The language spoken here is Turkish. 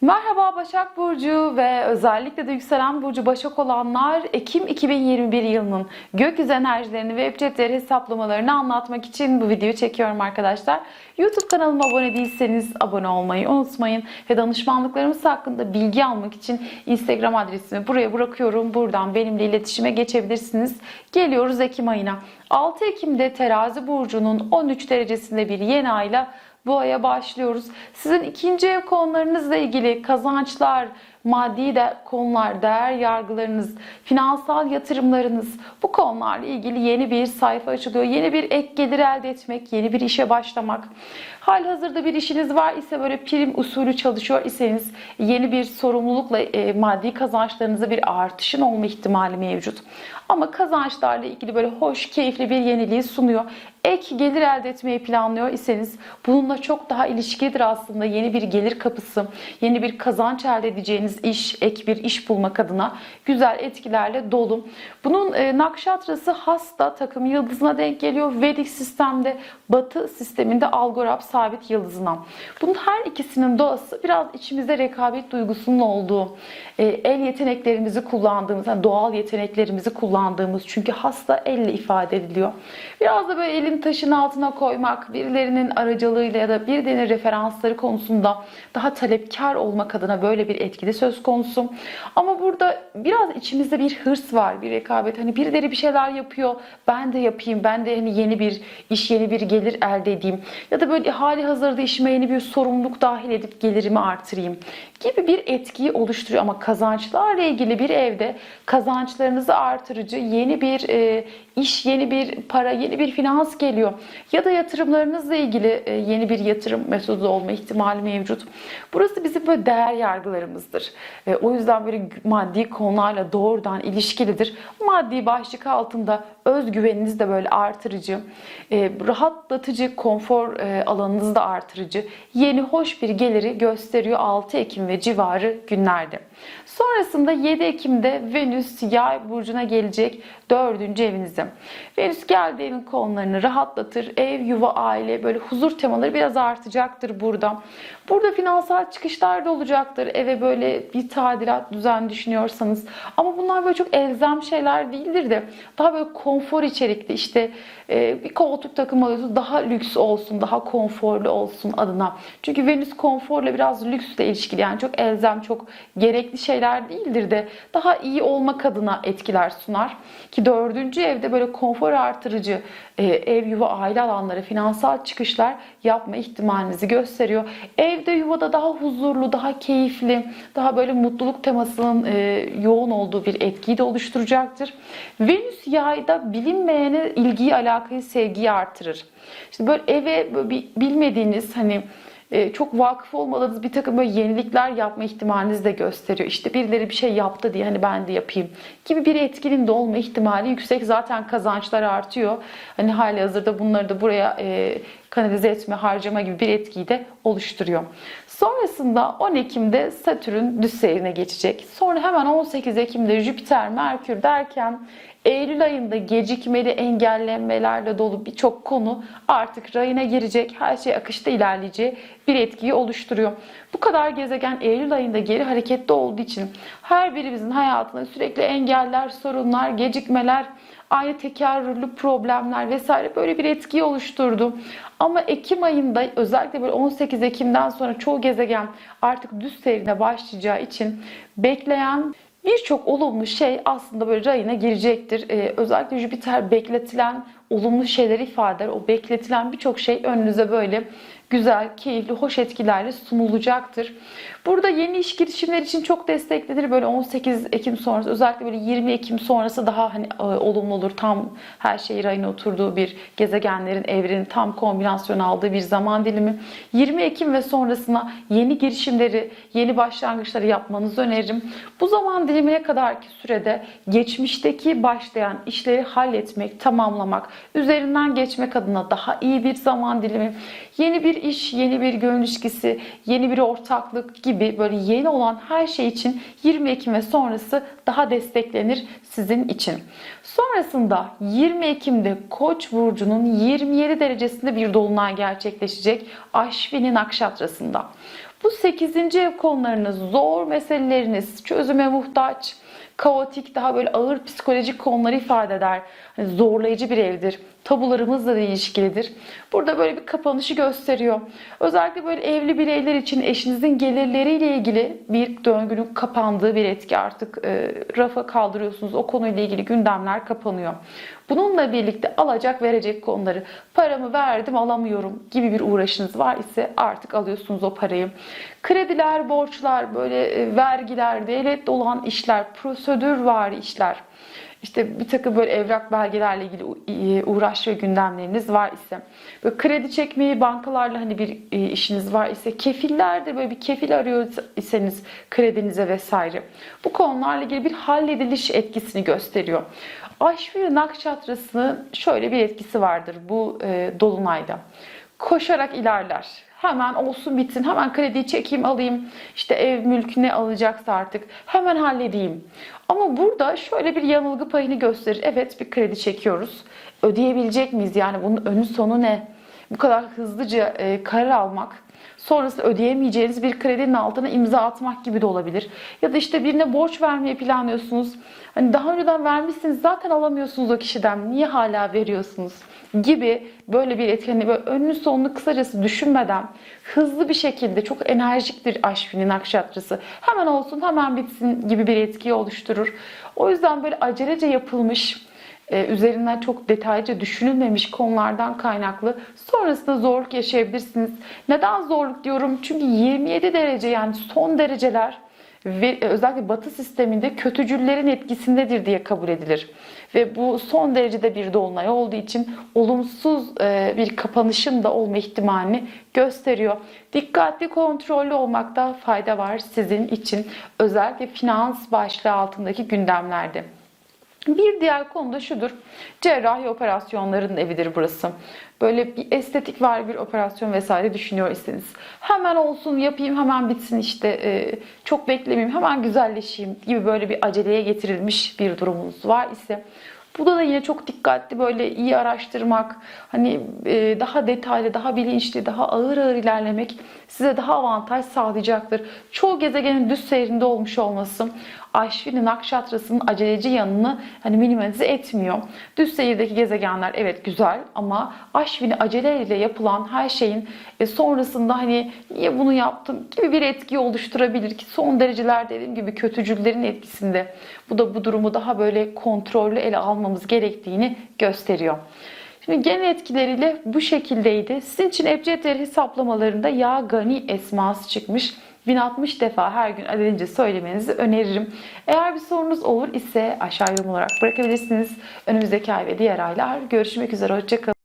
Merhaba Başak Burcu ve özellikle de yükselen Burcu Başak olanlar Ekim 2021 yılının gökyüzü enerjilerini ve web cepleri hesaplamalarını anlatmak için bu videoyu çekiyorum arkadaşlar. YouTube kanalıma abone değilseniz abone olmayı unutmayın ve danışmanlıklarımız hakkında bilgi almak için Instagram adresimi buraya bırakıyorum. Buradan benimle iletişime geçebilirsiniz. Geliyoruz Ekim ayına. 6 Ekim'de Terazi Burcu'nun 13 derecesinde bir yeni ayla bu aya başlıyoruz. Sizin ikinci ev konularınızla ilgili kazançlar, maddi de konular, değer yargılarınız, finansal yatırımlarınız bu konularla ilgili yeni bir sayfa açılıyor. Yeni bir ek gelir elde etmek, yeni bir işe başlamak. Hal hazırda bir işiniz var ise böyle prim usulü çalışıyor iseniz yeni bir sorumlulukla e, maddi kazançlarınıza bir artışın olma ihtimali mevcut. Ama kazançlarla ilgili böyle hoş, keyifli bir yeniliği sunuyor. Ek gelir elde etmeyi planlıyor iseniz bununla çok daha ilişkilidir aslında yeni bir gelir kapısı, yeni bir kazanç elde edeceğiniz iş, ek bir iş bulmak adına güzel etkilerle dolu. Bunun e, nakşatrası hasta takım yıldızına denk geliyor. Vedik sistemde, batı sisteminde Algorab sabit yıldızına. Bunun her ikisinin doğası biraz içimizde rekabet duygusunun olduğu, e, el yeteneklerimizi kullandığımız, yani doğal yeteneklerimizi kullandığımız çünkü hasta elle ifade ediliyor. Biraz da böyle elin taşın altına koymak, birilerinin aracılığıyla ya da birilerinin referansları konusunda daha talepkar olmak adına böyle bir etkili söz konusu. Ama burada biraz içimizde bir hırs var, bir rekabet. Hani birileri bir şeyler yapıyor, ben de yapayım, ben de hani yeni bir iş, yeni bir gelir elde edeyim. Ya da böyle hali hazırda işime yeni bir sorumluluk dahil edip gelirimi artırayım gibi bir etkiyi oluşturuyor. Ama kazançlarla ilgili bir evde kazançlarınızı artırıcı yeni bir e, iş, yeni bir para, yeni bir finans geliyor. Ya da yatırımlarınızla ilgili e, yeni bir yatırım metodu olma ihtimali mevcut. Burası bizim böyle değer yargılarımızdır. E, o yüzden böyle maddi konularla doğrudan ilişkilidir. Maddi başlık altında özgüveniniz de böyle artırıcı, e, rahatlatıcı, konfor alanınızı da artırıcı, yeni hoş bir geliri gösteriyor 6 Ekim ve civarı günlerde. Sonrasında 7 Ekim'de Venüs Yay burcuna gelecek 4. evinize. Venüs geldi evin konularını rahatlatır. Ev, yuva, aile böyle huzur temaları biraz artacaktır burada. Burada finansal çıkışlar da olacaktır. Eve böyle bir tadilat düzen düşünüyorsanız. Ama bunlar böyle çok elzem şeyler değildir de daha böyle konfor içerikli işte e, bir koltuk takım alıyorsunuz daha lüks olsun, daha konforlu olsun adına. Çünkü Venüs konforla biraz lüksle ilişkili yani çok elzem, çok gerekli şeyler değildir de daha iyi olmak adına etkiler sunar. Ki dördüncü evde böyle konfor artırıcı e, ev, yuva, aile alanları, finansal çıkışlar yapma ihtimalinizi gösteriyor. Evde, yuvada daha huzurlu, daha keyifli, daha böyle mutluluk temasının e, yoğun olduğu bir etkiyi de oluşturacaktır. Venüs yayda bilinmeyene ilgiyi, alakayı, sevgiyi artırır. İşte böyle eve böyle bilmediğiniz hani çok vakıf olmadığınız bir takım böyle yenilikler yapma ihtimalinizi de gösteriyor. İşte birileri bir şey yaptı diye hani ben de yapayım gibi bir etkinin de olma ihtimali yüksek. Zaten kazançlar artıyor. Hani hali hazırda bunları da buraya e, kanalize etme, harcama gibi bir etkiyi de oluşturuyor. Sonrasında 10 Ekim'de Satürn düz seyrine geçecek. Sonra hemen 18 Ekim'de Jüpiter, Merkür derken Eylül ayında gecikmeli engellenmelerle dolu birçok konu artık rayına girecek, her şey akışta ilerleyeceği bir etkiyi oluşturuyor. Bu kadar gezegen Eylül ayında geri harekette olduğu için her birimizin hayatında sürekli engeller, sorunlar, gecikmeler, aynı tekerrürlü problemler vesaire böyle bir etkiyi oluşturdu. Ama Ekim ayında özellikle böyle 18 Ekim'den sonra çoğu gezegen artık düz seyrine başlayacağı için bekleyen birçok olumlu şey aslında böyle rayına girecektir. Ee, özellikle Jüpiter bekletilen olumlu şeyleri ifade eder. O bekletilen birçok şey önünüze böyle güzel, keyifli, hoş etkilerle sunulacaktır. Burada yeni iş girişimler için çok desteklenir. Böyle 18 Ekim sonrası özellikle böyle 20 Ekim sonrası daha hani e, olumlu olur. Tam her şey rayına oturduğu bir gezegenlerin, evrenin tam kombinasyon aldığı bir zaman dilimi. 20 Ekim ve sonrasına yeni girişimleri, yeni başlangıçları yapmanızı öneririm. Bu zaman dilimine kadarki sürede geçmişteki başlayan işleri halletmek, tamamlamak, üzerinden geçmek adına daha iyi bir zaman dilimi, yeni bir iş, yeni bir gönül ilişkisi, yeni bir ortaklık gibi böyle yeni olan her şey için 20 Ekim ve sonrası daha desteklenir sizin için. Sonrasında 20 Ekim'de Koç burcunun 27 derecesinde bir dolunay gerçekleşecek Aşvini Nakşatrası'nda. Bu 8. ev konularınız, zor meseleleriniz, çözüme muhtaç, kaotik, daha böyle ağır psikolojik konuları ifade eder. Hani zorlayıcı bir evdir. Tabularımızla da ilişkilidir. Burada böyle bir kapanışı gösteriyor. Özellikle böyle evli bireyler için eşinizin gelirleriyle ilgili bir döngünün kapandığı bir etki artık e, rafa kaldırıyorsunuz. O konuyla ilgili gündemler kapanıyor. Bununla birlikte alacak verecek konuları paramı verdim alamıyorum gibi bir uğraşınız var ise artık alıyorsunuz o parayı. Krediler, borçlar, böyle e, vergiler, devletle olan işler, prosedür var işler. İşte bir takım böyle evrak belgelerle ilgili uğraş ve gündemleriniz var ise böyle kredi çekmeyi bankalarla hani bir e, işiniz var ise kefillerde böyle bir kefil arıyor iseniz kredinize vesaire. Bu konularla ilgili bir hallediliş etkisini gösteriyor. Aşviri Nakşatrası'nın şöyle bir etkisi vardır bu e, dolunayda. Koşarak ilerler. Hemen olsun bitsin, hemen krediyi çekeyim alayım, işte ev mülkü ne alacaksa artık hemen halledeyim. Ama burada şöyle bir yanılgı payını gösterir. Evet bir kredi çekiyoruz. Ödeyebilecek miyiz? Yani bunun önü sonu ne? Bu kadar hızlıca e, karar almak sonrasında ödeyemeyeceğiniz bir kredinin altına imza atmak gibi de olabilir. Ya da işte birine borç vermeyi planlıyorsunuz. Hani daha önceden vermişsiniz zaten alamıyorsunuz o kişiden. Niye hala veriyorsunuz? Gibi böyle bir etki. Hani böyle önünü sonunu kısacası düşünmeden hızlı bir şekilde çok enerjik bir aşvinin nakşatrası. Hemen olsun hemen bitsin gibi bir etkiyi oluşturur. O yüzden böyle acelece yapılmış e, üzerinden çok detaylıca düşünülmemiş konulardan kaynaklı sonrasında zorluk yaşayabilirsiniz. Neden zorluk diyorum? Çünkü 27 derece yani son dereceler ve e, özellikle batı sisteminde kötücüllerin etkisindedir diye kabul edilir. Ve bu son derecede bir dolunay olduğu için olumsuz e, bir kapanışın da olma ihtimalini gösteriyor. Dikkatli kontrollü olmakta fayda var sizin için özellikle finans başlığı altındaki gündemlerde. Bir diğer konu da şudur. Cerrahi operasyonların evidir burası. Böyle bir estetik var bir operasyon vesaire düşünüyor iseniz. Hemen olsun yapayım hemen bitsin işte e, çok beklemeyeyim hemen güzelleşeyim gibi böyle bir aceleye getirilmiş bir durumunuz var ise Burada da yine çok dikkatli böyle iyi araştırmak, hani e, daha detaylı, daha bilinçli, daha ağır ağır ilerlemek size daha avantaj sağlayacaktır. Çoğu gezegenin düz seyrinde olmuş olması Aşvini Nakşatrası'nın aceleci yanını hani minimalize etmiyor. Düz seyirdeki gezegenler evet güzel ama Aşvini aceleyle yapılan her şeyin e, sonrasında hani niye bunu yaptım gibi bir etki oluşturabilir ki son dereceler dediğim gibi kötücüllerin etkisinde. Bu da bu durumu daha böyle kontrollü ele almamız gerektiğini gösteriyor. Şimdi genel etkileriyle bu şekildeydi. Sizin için Ebced hesaplamalarında Ya Gani esması çıkmış. 1060 defa her gün adedince söylemenizi öneririm. Eğer bir sorunuz olur ise aşağı yorum olarak bırakabilirsiniz. Önümüzdeki ay ve diğer aylar görüşmek üzere. Hoşçakalın.